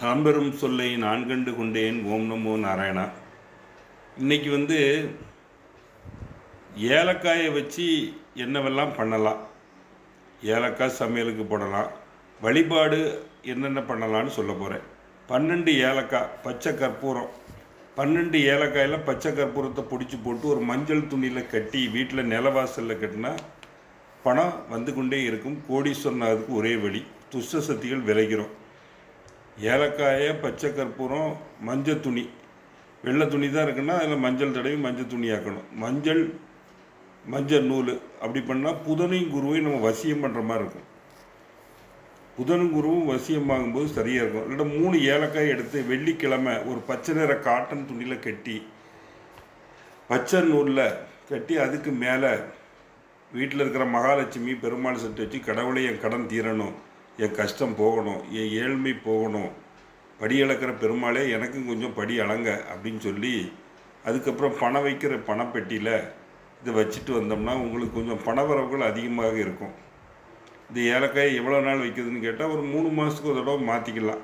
தாம்பெரும் சொல்லை நான் கண்டு கொண்டேன். ஓம் நமோ நாராயணா. இன்றைக்கி வந்து ஏலக்காயை வச்சு என்னவெல்லாம் பண்ணலாம்? ஏலக்காய் சமையலுக்கு போடலாம். வழிபாடு என்னென்ன பண்ணலான்னு சொல்ல போகிறேன் பன்னெண்டு ஏலக்காய் பச்சை கற்பூரம். பன்னெண்டு ஏலக்காயில் பச்சை கற்பூரத்தை பிடிச்சி போட்டு ஒரு மஞ்சள் துணியில் கட்டி வீட்டில் நிலவாசலில் கட்டினா பணம் வந்து கொண்டே இருக்கும். கோடீஸ்வரன் அதுக்கு ஒரே வழி. துஷ்ட சக்திகள் விளைகிறோம் ஏலக்காயை பச்சை கற்பூரம் மஞ்சள் துணி. வெள்ளை துணி தான் இருக்குன்னா அதில் மஞ்சள் தடவி மஞ்சள் துணி ஆக்கணும். மஞ்சள் மஞ்சள் நூல் அப்படி பண்ணால் புதனையும் குருவையும் நம்ம வசியம் பண்ணுற மாதிரி இருக்கும். புதனும் குருவும் வசியம் வாங்கும்போது சரியாக இருக்கும். இல்லை மூணு ஏலக்காய் எடுத்து வெள்ளிக்கிழமை ஒரு பச்சை நிற காட்டன் துணியில் கட்டி பச்சை நூலில் கட்டி அதுக்கு மேலே வீட்டில் இருக்கிற மகாலட்சுமி பெருமாள் சட்டு வச்சு கடவுளை என் கடன் தீரணும். என் கஷ்டம் போகணும் என் ஏழ்மை போகணும் படி இழக்கிற பெருமாளே எனக்கும் கொஞ்சம் படி அளங்க அப்படின்னு சொல்லி அதுக்கப்புறம் பணம் வைக்கிற பணப்பெட்டியில் இதை வச்சுட்டு வந்தோம்னா உங்களுக்கு கொஞ்சம் பணவரவுகள் அதிகமாக இருக்கும். இந்த ஏலக்காய் எவ்வளோ நாள் வைக்கிறதுன்னு கேட்டால் ஒரு மூணு மாதத்துக்கு ஒரு தடவை மாற்றிக்கலாம்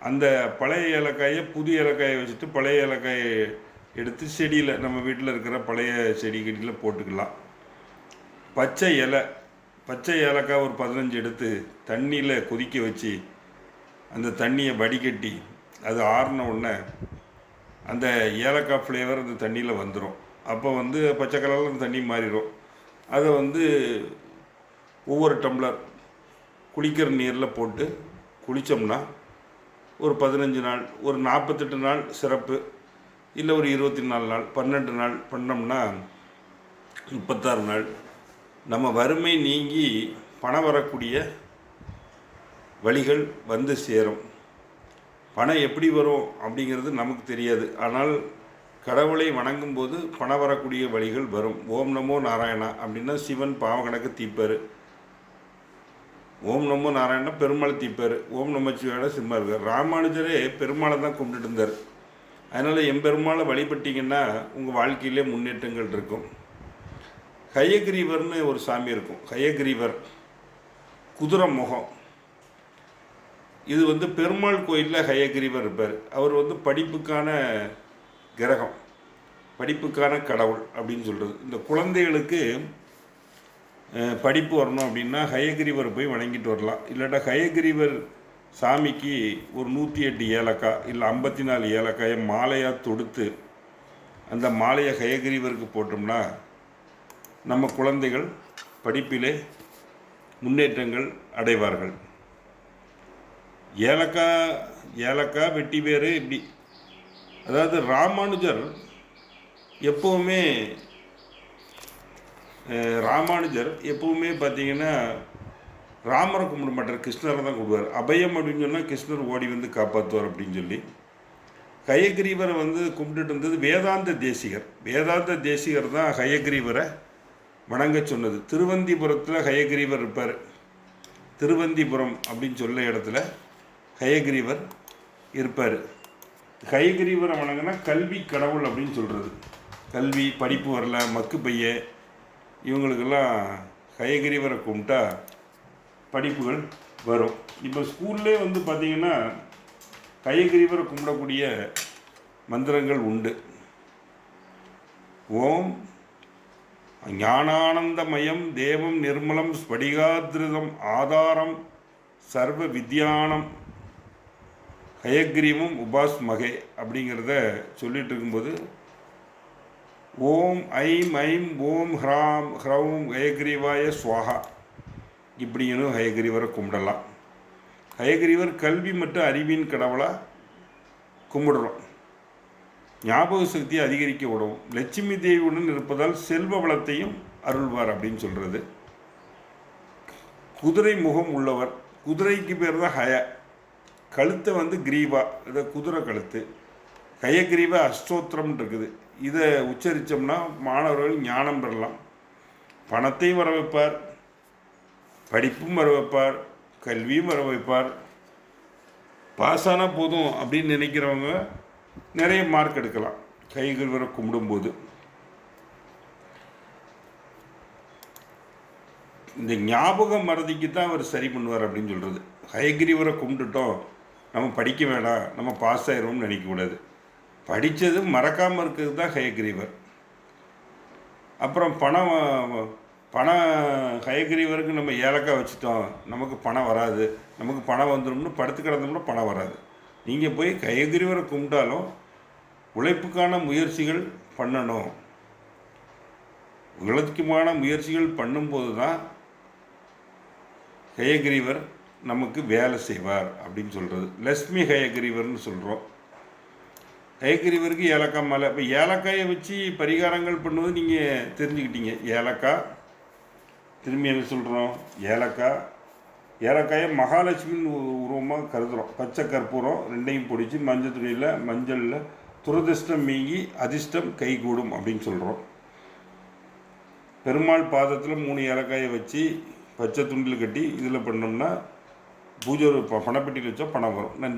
அந்த பழைய ஏலக்காயை புது ஏலக்காயை வச்சுட்டு பழைய ஏலக்காயை எடுத்து செடியில் நம்ம வீட்டில் இருக்கிற பழைய செடி கடியில் போட்டுக்கலாம். பச்சை இலை பச்சை ஏலக்காய் ஒரு பதினஞ்சு எடுத்து தண்ணியில் கொதிக்க வச்சு அந்த தண்ணியை வடிகட்டி அது ஆறின உடனே அந்த ஏலக்காய் ஃப்ளேவர் அந்த தண்ணியில் வந்துடும் அப்போ வந்து பச்சை கலரில் அந்த தண்ணி மாறிடும் அதை வந்து ஒவ்வொரு டம்ளர் குளிக்கிற நீரில் போட்டு குளித்தோம்னா ஒரு பதினஞ்சு நாள் ஒரு நாற்பத்தெட்டு நாள் சிறப்பு. இல்லை ஒரு இருபத்தி நாலு நாள் பன்னெண்டு நாள் பண்ணோம்னா முப்பத்தாறு நாள். நம்ம வறுமை நீங்கி பணம் வரக்கூடிய வழிகள் வந்து சேரும். பணம் எப்படி வரும் அப்படிங்கிறது நமக்கு தெரியாது. ஆனால் கடவுளை வணங்கும் போது பணம் வரக்கூடிய வழிகள் வரும். ஓம் நமோ நாராயணா அப்படின்னா சிவன் பாவ கணக்கு தீப்பார் ஓம் நமோ நாராயணா பெருமாள் தீப்பார் ஓம் நமச்சிவாய சிம்மா இருக்கார் ராமானுஜரே பெருமாளை தான் கும்பிட்டுட்டு இருந்தார். அதனால் எம்பெருமாளை வழிபட்டிங்கன்னா உங்கள் வாழ்க்கையிலே முன்னேற்றங்கள் இருக்கும். ஹயக்ரீவர்னு ஒரு சாமி இருக்கும். ஹயக்ரீவர் குதிரை முகம். இது வந்து பெருமாள் கோயிலில் ஹயக்ரீவர் இருப்பார். அவர் வந்து படிப்புக்கான கிரகம். படிப்புக்கான கடவுள் அப்படின்னு சொல்கிறது இந்த குழந்தைகளுக்கு படிப்பு வரணும் அப்படின்னா ஹயகிரிவர் போய் வணங்கிட்டு வரலாம். இல்லாட்டா ஹயகிரிவர் சாமிக்கு ஒரு நூற்றி எட்டு ஏலக்காய் இல்லை ஐம்பத்தி நாலு ஏலக்காயை மாலையாக தொடுத்து அந்த மாலையை ஹயகிரிவருக்கு போட்டோம்னா நம்ம குழந்தைகள் படிப்பிலே முன்னேற்றங்கள் அடைவார்கள். ஏலக்காய் ஏலக்காய் வெட்டி வேறு இப்படி. அதாவது ராமானுஜர் எப்போவுமே ராமானுஜர் எப்போவுமே பார்த்தீங்கன்னா ராமரை கும்பிட மாட்டார் கிருஷ்ணரை தான் கும்பிடுவார் அபயம் அப்படின்னு சொன்னால் கிருஷ்ணர் ஓடி வந்து காப்பாற்றுவார் அப்படின்னு சொல்லி. ஹயக்ரீவரை வந்து கும்பிட்டுட்டு இருந்தது வேதாந்த தேசிகர். வேதாந்த தேசிகர் தான் ஹயக்ரீவரை வணங்க சொன்னது. திருவந்திபுரத்தில் ஹயக்ரீவர் இருப்பார். திருவந்திபுரம் அப்படின்னு சொல்ல இடத்துல ஹயக்ரீவர் இருப்பார். ஹயகிரீவரை வணங்கினா கல்வி கடவுள் அப்படின்னு சொல்கிறது கல்வி படிப்பு வரல மக்கு பைய. இவங்களுக்கெல்லாம் ஹயகிரீவரை கும்பிட்டா படிப்புகள் வரும். இப்போ ஸ்கூல்லே வந்து பார்த்திங்கன்னா ஹயகிரீவரை கும்பிடக்கூடிய மந்திரங்கள் உண்டு. ஓம் ஞானானந்தமயம் தேவம் நிர்மலம் ஸ்படிகாதிருதம் ஆதாரம் சர்வ வித்யானம் ஹயக்ரீமும் உபாஸ் மகே அப்படிங்கிறத சொல்லிட்டு இருக்கும்போது ஓம் ஐம் ஐம் ஓம் ஹ்ராம் ஹ்ரௌம் ஹயக்ரீவாய ஸ்வாஹா இப்படின்னு ஹயக்ரீவரை கும்பிடலாம். ஹயக்ரீவர் கல்வி மற்றும் அறிவின் கடவுளாக கும்பிடுறோம். ஞாபக சக்தியை அதிகரிக்க உதவும் லட்சுமி தேவியுடன் இருப்பதால் செல்வ வளத்தையும் அருள்வார் அப்படின்னு சொல்கிறது குதிரை முகம் உள்ளவர். குதிரைக்கு பேர் தான் ஹய. கழுத்தை வந்து கிரீவா. இதை குதிரை கழுத்து. ஹயக்ரீவ அஷ்டோத்திரம் இருக்குது. இதை உச்சரித்தோம்னா மாணவர்கள் ஞானம் பெறலாம். பணத்தையும் வர வைப்பார். படிப்பும் வர வைப்பார். கல்வியும் வர வைப்பார். பாஸ் ஆனால் போதும் அப்படின்னு நினைக்கிறவங்க நிறைய மார்க் எடுக்கலாம். கைகிருவரை கும்பிடும்போது. இந்த ஞாபக மறதிக்கு தான் அவர் சரி பண்ணுவார் அப்படின்னு சொல்கிறது ஹயகிரிவரை கும்பிட்டுட்டோம். நம்ம படிக்க வேணாம். நம்ம பாஸ் ஆயிடுவோம்னு நினைக்கக்கூடாது. படித்தது மறக்காமல் இருக்கிறது தான் ஹயக்ரீவர் அப்புறம் பணம் பணம் ஹயக்ரீவருக்கு நம்ம ஏலக்காய் வச்சுட்டோம். நமக்கு பணம் வராது. நமக்கு பணம் வந்துடும்னு படுத்து கிடந்தோம்னா பணம் வராது. நீங்கள் போய் ஹயக்ரீவரை கும்பிட்டாலும் உழைப்புக்கான முயற்சிகள் பண்ணணும். உழைப்புமான முயற்சிகள் பண்ணும்போது தான் ஹயகிரீவர் நமக்கு வேலை செய்வார் அப்படின்னு சொல்கிறது லக்ஷ்மி ஹயகிரீவர்னு சொல்கிறோம் ஹயகிரீவருக்கு ஏலக்காய் மலை. இப்போ ஏலக்காயை வச்சு பரிகாரங்கள் பண்ணுவது நீங்கள் தெரிஞ்சுக்கிட்டீங்க. ஏலக்காய். திரும்பி என்ன சொல்கிறோம் ஏலக்காய். ஏலக்காயை மகாலட்சுமின்னு உருவமாக கருதுகிறோம் பச்சை கற்பூரம் ரெண்டையும் பிடிச்சி மஞ்சள் துணியில் மஞ்சளில் துரதிர்ஷ்டம் மீங்கி அதிர்ஷ்டம் கைகூடும் அப்படின்னு சொல்கிறோம் பெருமாள் பாதத்தில் மூணு ஏலக்காயை வச்சு பச்சை துண்டில் கட்டி இதில் பண்ணோம்னா பூஜை ப- பணப்பெட்டியில் வச்சா பணம் வரும். நன்றி.